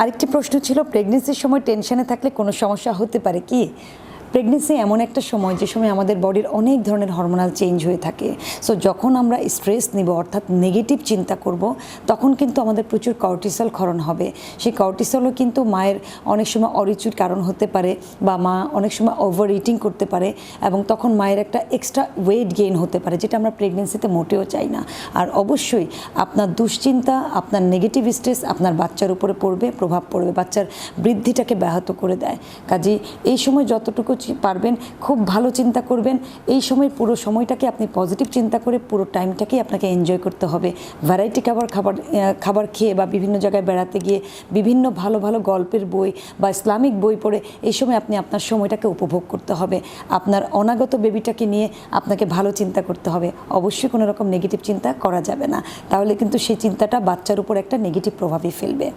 আরেকটি প্রশ্ন ছিল প্রেগনেন্সির সময় টেনশনে থাকলে কোনো সমস্যা হতে পারে কি? প্রেগনেন্সি এমন একটা সময়, যে সময় আমাদের বডির অনেক ধরনের হরমোনাল চেঞ্জ হয়ে থাকে। সো যখন আমরা স্ট্রেস নিব, অর্থাৎ নেগেটিভ চিন্তা করব, তখন কিন্তু আমাদের প্রচুর কর্টিসল ক্ষরণ হবে। সেই কর্টিসলও কিন্তু মায়ের অনেক সময় অরিচুর কারণ হতে পারে, বা মা অনেক সময় ওভার ইটিং করতে পারে, এবং তখন মায়ের একটা এক্সট্রা ওয়েট গেইন হতে পারে, যেটা আমরা প্রেগনেন্সিতে মোটেও চাই না। আর অবশ্যই, আপনার দুশ্চিন্তা, আপনার নেগেটিভ স্ট্রেস আপনার বাচ্চার উপরে পড়বে, প্রভাব পড়বে, বাচ্চার বৃদ্ধিটাকে ব্যাহত করে দেয়। কাজে এই সময় যতটুকু পারবেন, খুব ভালো চিন্তা করবেন। এই সময় পুরো সময়টাকে আপনি পজিটিভ চিন্তা করে পুরো টাইমটাকেই আপনাকে এনজয় করতে হবে। ভ্যারাইটি খাবার খাবার খাবার খেয়ে বা বিভিন্ন জায়গায় বেড়াতে গিয়ে বিভিন্ন ভালো ভালো গল্পের বই বা ইসলামিক বই পড়ে এই সময় আপনি আপনার সময়টাকে উপভোগ করতে হবে। আপনার অনাগত বেবিটাকে নিয়ে আপনাকে ভালো চিন্তা করতে হবে। অবশ্যই কোনো রকম নেগেটিভ চিন্তা করা যাবে না। তাহলে কিন্তু সেই চিন্তাটা বাচ্চার উপর একটা নেগেটিভ প্রভাবই ফেলবে।